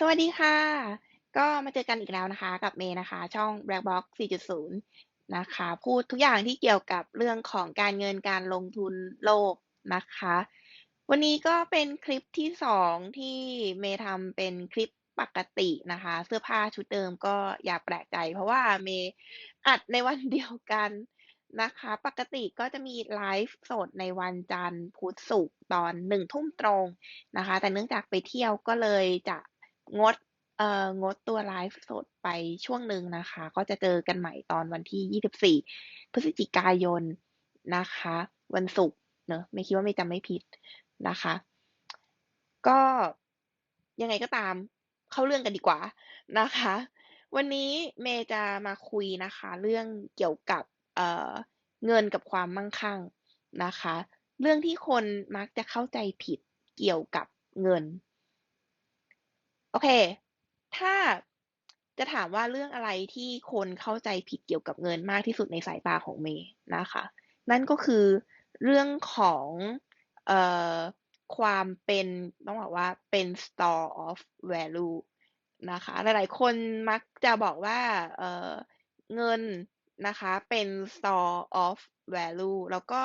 สวัสดีค่ะ ก็มาเจอกันอีกแล้วนะคะ กับเมย์นะคะ ช่อง Black Box 4.0 นะคะ พูดทุกอย่างที่เกี่ยวกับเรื่องของการเงินการลงทุนโลกนะคะ วันนี้ก็เป็นคลิปที่สองที่เมย์ทำเป็นคลิปปกตินะคะ เสื้อผ้าชุดเดิมก็อย่าแปลกใจ เพราะว่าเมย์อัดในวันเดียวกันนะคะ ปกติก็จะมีไลฟ์สดในวันจันทร์พุธศุกร์ตอนหนึ่งทุ่มตรงนะคะ แต่เนื่องจากไปเที่ยวก็เลยจะ งดเอ่องดตัวไลฟ์สดไปช่วงหนึ่งนะคะ ก็จะเจอกันใหม่ตอนวันที่ 24 พฤศจิกายนนะคะ วันศุกร์เนอะไม่คิดว่าไม่จำไม่ผิดนะคะ ก็ยังไงก็ตามเข้าเรื่องกันดีกว่านะคะ วันนี้เมย์จะมาคุยนะคะ เรื่องเกี่ยวกับเอ่อเงินกับความมั่งคั่งนะคะ เรื่องที่คนมักจะเข้าใจผิดเกี่ยวกับเงิน โอเค ถ้าจะถามว่าเรื่องอะไรที่คนเข้าใจผิดเกี่ยวกับเงินมากที่สุดในสายตาของเมย์นะคะ นั่นก็คือเรื่องของเอ่อความเป็นต้องบอกว่าเป็น store of value นะคะ หลายๆ คนมักจะบอกว่าเอ่อเงินนะคะเป็น store of value แล้วก็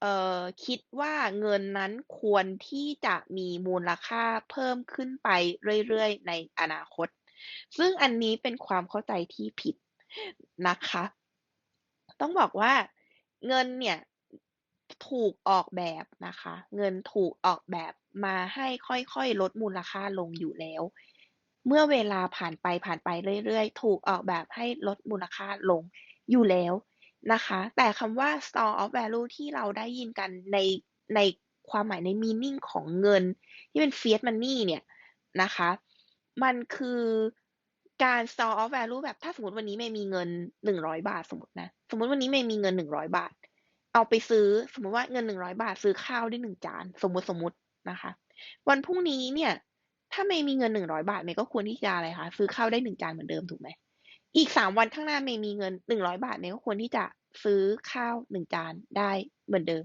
เอ่อ คิดว่าเงินนั้นควรที่จะมีมูลค่าเพิ่มขึ้นไปเรื่อย ๆ ในอนาคต ซึ่งอันนี้เป็นความเข้าใจที่ผิดนะคะ ต้องบอกว่าเงินเนี่ยถูกออกแบบนะคะ เงินถูกออกแบบมาให้ค่อยๆ ลดมูลค่าลงอยู่แล้ว เมื่อเวลาผ่านไปผ่านไปเรื่อยๆ ถูกออกแบบให้ลดมูลค่าลงอยู่แล้ว นะคะ แต่คำว่า store of value ที่เราได้ยินกันในในความหมายใน meaning ของเงิน ที่เป็น fiat money เนี่ยนะคะ มันคือการ store of value แบบถ้าสมมติวันนี้ไม่มีเงินหนึ่งร้อยบาทสมมตินะ สมมติวันนี้ไม่มีเงินหนึ่งร้อยบาท เอาไปซื้อสมมติว่าเงินหนึ่งร้อยบาทซื้อข้าวได้หนึ่งจาน สมมติสมมตินะคะ วันพรุ่งนี้เนี่ย ถ้าไม่มีเงินหนึ่งร้อยบาทเมย์ก็ควรที่จะอะไรคะซื้อข้าวได้หนึ่งจานเหมือนเดิมถูกไหม อีกสามวันข้างหน้าเมย์มีเงินหนึ่งร้อยบาทเมย์ก็ควรที่จะซื้อข้าวหนึ่งจานได้เหมือนเดิม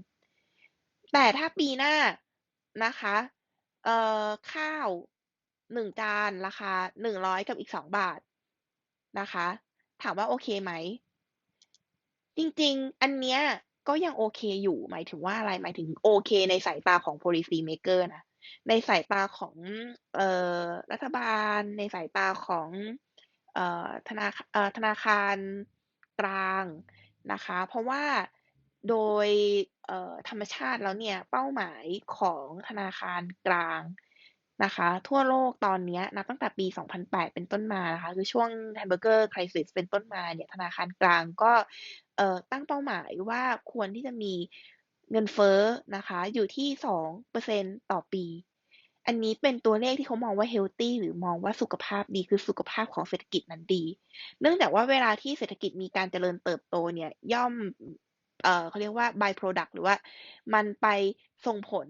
แต่ถ้าปีหน้านะคะ เอ่อข้าวหนึ่งจานราคาหนึ่งร้อยกับอีกสองบาทนะคะ ถามว่าโอเคไหม จริงๆ อันเนี้ยก็ยังโอเคอยู่ หมายถึงว่าอะไรหมายถึงโอเค ในสายตาของ policy maker นะในสายตาของเอ่อรัฐบาล ในสายตาของ ธนาธนาคารกลางนะคะ เพราะว่าโดยธรรมชาติแล้วเนี่ยเป้าหมายของธนาคารกลางนะคะ ทั่วโลกตอนนี้นับตั้งแต่ปี 2008 เป็นต้นมานะคะ คือช่วง Hamburger Crisis เป็นต้นมาเนี่ยธนาคารกลางก็ตั้งเป้าหมายว่าควรที่จะมีเงินเฟ้อนะคะ อยู่ที่ 2%ต่อปี อันนี้เป็นตัวเลขที่เขามองว่าเฮลตี้หรือมองว่าสุขภาพดีคือสุขภาพของเศรษฐกิจนั้นดี เนื่องจากว่าเวลาที่เศรษฐกิจมีการเจริญเติบโตเนี่ยย่อมเอ่อเขาเรียกว่า by product หรือว่ามันไปส่งผล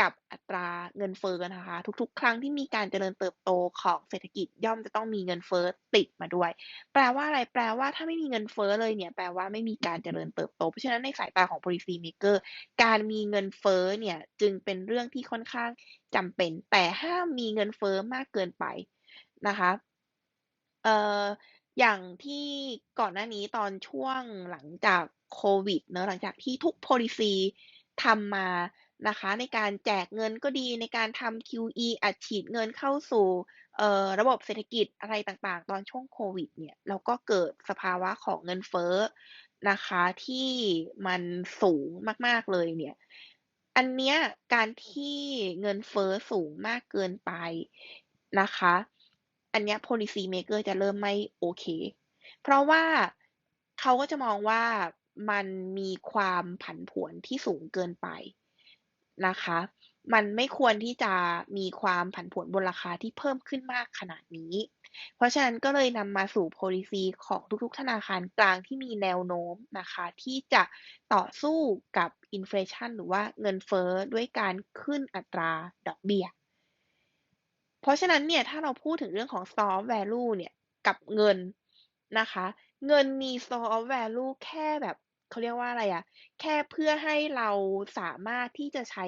กับอัตราเงินเฟ้อนะคะ ทุกๆ ครั้งที่มีการเจริญเติบโตของเศรษฐกิจย่อมจะต้องมีเงินเฟ้อติดมาด้วย แปลว่าอะไรแปลว่าถ้าไม่มีเงินเฟ้อเลยเนี่ยแปลว่าไม่มีการเจริญเติบโต เพราะฉะนั้นในสายตาของ policy maker การมีเงินเฟ้อเนี่ยจึงเป็นเรื่องที่ค่อนข้างจำเป็น แต่ห้ามมีเงินเฟ้อมากเกินไปนะคะเอ่ออย่างที่ก่อนหน้านี้ตอนช่วงหลังจากโควิดเนอะหลังจากที่ทุก policy ทำมา นะคะ ในการแจกเงินก็ดีในการทำ QE อัดฉีดเงินเข้าสู่ระบบเศรษฐกิจอะไรต่างๆ ตอนช่วงโควิดเนี่ยแล้วก็เกิดสภาวะของเงินเฟ้อนะคะที่มันสูงมากๆเลยเนี่ยอันเนี้ยการที่เงินเฟ้อสูงมากเกินไปนะคะ อันเนี้ย policy maker จะเริ่มไม่โอเค เพราะว่าเขาก็จะมองว่ามันมีความผันผวนที่สูงเกินไป นะคะ มันไม่ควรที่จะมีความผันผวนบนราคาที่เพิ่มขึ้นมากขนาดนี้ เพราะฉะนั้นก็เลยนำมาสู่ policy ของทุกๆ ธนาคารกลางที่มีแนวโน้มนะคะ ที่จะต่อสู้กับ inflation หรือว่าเงินเฟ้อด้วยการขึ้นอัตราดอกเบี้ย เพราะฉะนั้นเนี่ยถ้าเราพูดถึงเรื่องของ store of value เนี่ยกับเงินนะคะ เงินมี store of value แค่แบบ เขาเรียกว่าอะไรอะแค่เพื่อให้เราสามารถที่จะใช้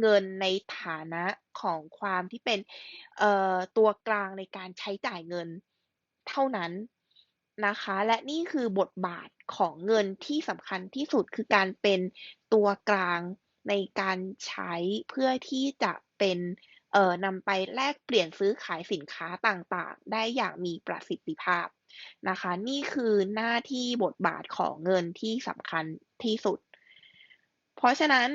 เงินในฐานะของความที่เป็น เอ่อ ตัวกลางในการใช้จ่ายเงินเท่านั้นนะคะ และนี่คือบทบาทของเงินที่สำคัญที่สุดคือการเป็นตัวกลางในการใช้เพื่อที่จะเป็น เอ่อนำไปแลกเปลี่ยนซื้อขายสินค้าต่างๆ ได้อย่างมีประสิทธิภาพ นะคะ นี่คือหน้าที่บทบาทของเงินที่สำคัญที่สุด เพราะฉะนั้น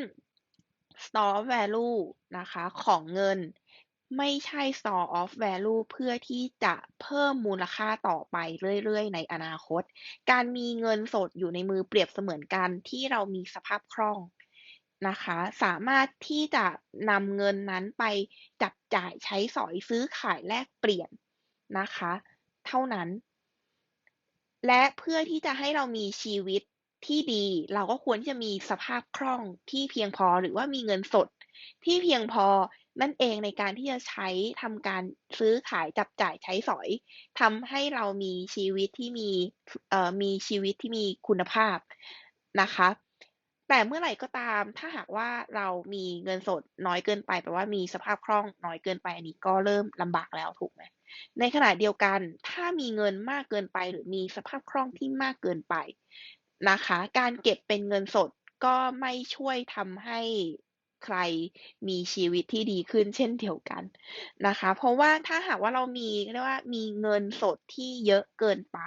store value นะคะของเงินไม่ใช่ store of value เพื่อที่จะเพิ่มมูลค่าต่อไปเรื่อย ๆ ในอนาคต การมีเงินสดอยู่ในมือเปรียบเสมือนการที่เรามีสภาพคล่องนะคะ สามารถที่จะนำเงินนั้นไปจับจ่ายใช้สอยซื้อขายแลกเปลี่ยนนะคะ เท่านั้น และเพื่อที่จะให้เรามีชีวิตที่ดี เราก็ควรที่จะมีสภาพคล่องที่เพียงพอหรือว่ามีเงินสดที่เพียงพอนั่นเองในการที่จะใช้ทำการซื้อขายจับจ่ายใช้สอยทำให้เรามีชีวิตที่มีเอ่อมีชีวิตที่มีคุณภาพนะคะ แต่เมื่อไหร่ก็ตามถ้าหากว่าเรามีเงินสดน้อยเกินไปแปลว่ามีสภาพคล่องน้อยเกินไปอันนี้ก็เริ่มลำบากแล้วถูกไหม? ในขณะเดียวกัน ถ้ามีเงินมากเกินไป หรือมีสภาพคล่องที่มากเกินไปนะคะ การเก็บเป็นเงินสดก็ไม่ช่วยทำให้ใครมีชีวิตที่ดีขึ้นเช่นเดียวกันนะคะ เพราะว่าถ้าหากว่าเรามีเรียกว่ามีเงินสดที่เยอะเกินไป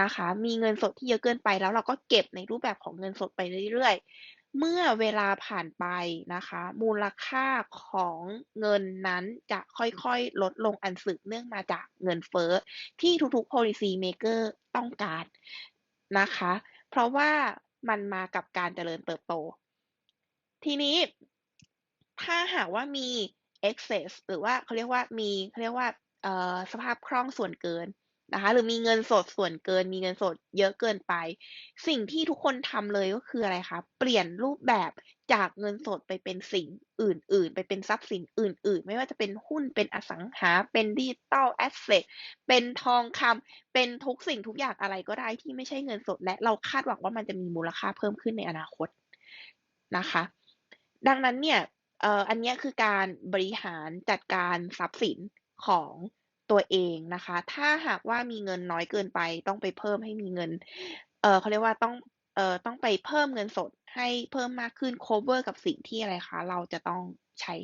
นะคะ มีเงินสดที่เยอะเกินไปแล้วเราก็เก็บในรูปแบบของเงินสดไปเรื่อยๆ เมื่อเวลาผ่านไปนะคะ มูลค่าของเงินนั้นจะค่อยๆ ลดลงอันสืบเนื่องมาจากเงินเฟ้อที่ทุกๆ policy maker ต้องการนะคะ เพราะว่ามันมากับการเจริญเติบโต ทีนี้ถ้าหากว่ามี excess หรือว่าเขาเรียกว่ามีเขาเรียกว่าสภาพคล่องส่วนเกิน นะคะ หรือมีเงินสดส่วนเกิน มีเงินสดเยอะเกินไป สิ่งที่ทุกคนทำเลยก็คืออะไรคะเปลี่ยนรูปแบบจากเงินสดไปเป็นสิ่งอื่น ๆ ไปเป็นทรัพย์สินอื่น ๆ ไม่ว่าจะเป็นหุ้นเป็นอสังหา เป็น digital asset เป็นทองคำเป็นทุกสิ่งทุกอย่างอะไรก็ได้ที่ไม่ใช่เงินสด และเราคาดหวังว่ามันจะมีมูลค่าเพิ่มขึ้นในอนาคตนะคะ ดังนั้นเนี่ยอันนี้คือการบริหารจัดการทรัพย์สินของ ตัวเองนะคะ ถ้าหากว่ามีเงินน้อยเกินไป ต้องไปเพิ่มให้มีเงิน เอ่อเขาเรียกว่าต้อง เอ่อ ต้องไปเพิ่มเงินสดให้เพิ่มมากขึ้นคัฟเวอร์กับสิ่งที่อะไรคะ เราจะต้องใช้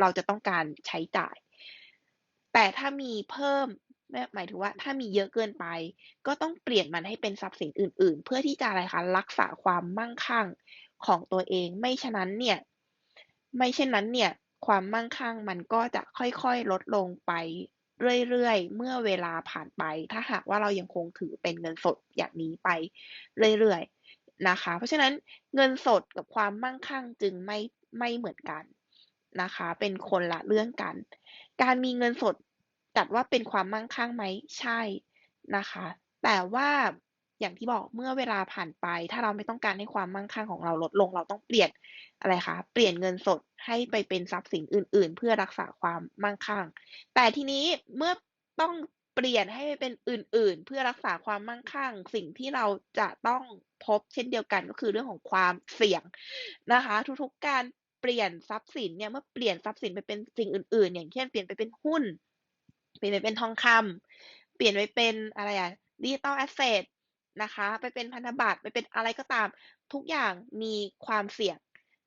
เราจะต้องการใช้จ่าย แต่ถ้ามีเพิ่มหมายถึงว่าถ้ามีเยอะเกินไป ก็ต้องเปลี่ยนมันให้เป็นทรัพย์สินอื่น ๆ เพื่อที่จะอะไรคะรักษาความมั่งคั่งของตัวเอง ไม่ฉะนั้นเนี่ย ไม่เช่นนั้นเนี่ย ความมั่งคั่งมันก็จะค่อยๆลดลงไป เรื่อยๆ เมื่อเวลาผ่านไป ถ้าหากว่าเรายังคงถือเป็นเงินสดอย่างนี้ไปเรื่อยๆนะคะ เพราะฉะนั้นเงินสดกับความมั่งคั่งจึงไม่ไม่เหมือนกันนะคะ เป็นคนละเรื่องกัน การมีเงินสดจัดว่าเป็นความมั่งคั่งไหม?ใช่นะคะ แต่ว่า อย่างที่บอกเมื่อเวลาผ่านไป ถ้าเราไม่ต้องการให้ความมั่งคั่งของเราลดลง เราต้องเปลี่ยนอะไรคะ เปลี่ยนเงินสดให้ไปเป็นทรัพย์สินอื่น ๆ เพื่อรักษาความมั่งคั่ง แต่ทีนี้เมื่อต้องเปลี่ยนให้ไปเป็นอื่น ๆ เพื่อรักษาความมั่งคั่ง สิ่งที่เราจะต้องพบเช่นเดียวกันก็คือเรื่องของความเสี่ยงนะคะ ทุกๆการเปลี่ยนทรัพย์สินเนี่ยเมื่อเปลี่ยนทรัพย์สินไปเป็นสิ่งอื่น ๆ อย่างเช่นเปลี่ยนไปเป็นหุ้น เปลี่ยนไปเป็นทองคำเปลี่ยนไปเป็นอะไรอะ digital asset นะคะ ไปเป็นพันธบัตรไปเป็นอะไรก็ตาม ทุกอย่างมีความเสี่ยง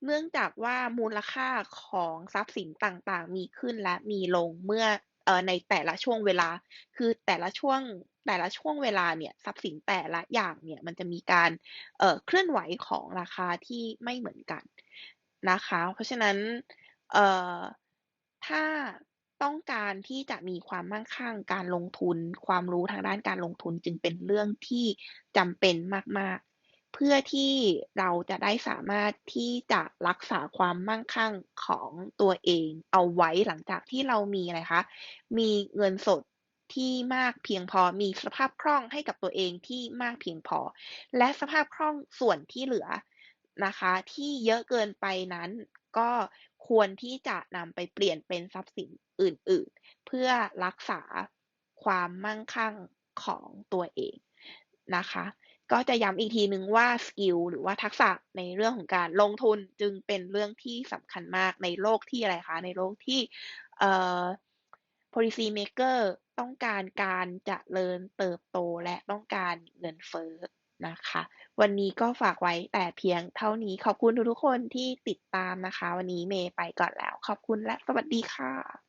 เนื่องจากว่ามูลค่าของทรัพย์สินต่างๆ มีขึ้นและมีลงเมื่อเอ่อในแต่ละช่วงเวลา คือแต่ละช่วงแต่ละช่วงเวลาเนี่ยทรัพย์สินแต่ละอย่างเนี่ยมันจะมีการเอ่อเคลื่อนไหวของราคาที่ไม่เหมือนกันนะคะ เพราะฉะนั้นเอ่อถ้า ต้องการที่จะมีความมั่งคั่ง การลงทุน ความรู้ทางด้านการลงทุนจึงเป็นเรื่องที่จำเป็นมาก ๆ เพื่อที่เราจะได้สามารถที่จะรักษาความมั่งคั่งของตัวเอง เอาไว้หลังจากที่เรามีอะไรคะ มีเงินสดที่มากเพียงพอ มีสภาพคล่องให้กับตัวเองที่มากเพียงพอ และสภาพคล่องส่วนที่เหลือนะคะ ที่เยอะเกินไปนั้นก็ ควรที่จะนำไปเปลี่ยนเป็นทรัพย์สินอื่น ๆ เพื่อรักษาความมั่งคั่งของตัวเองนะคะ ก็จะย้ำอีกทีหนึ่งว่าสกิลหรือว่าทักษะในเรื่องของการลงทุนจึงเป็นเรื่องที่สำคัญมากในโลกที่อะไรคะ ในโลกที่เอ่อ policy maker ต้องการการเจริญเติบโตและต้องการเงินเฟ้อ นะคะ วันนี้ก็ฝากไว้แต่เพียงเท่านี้ขอบคุณทุกๆคนที่ติดตามนะคะ วันนี้เมย์ไปก่อนแล้ว ขอบคุณและสวัสดีค่ะ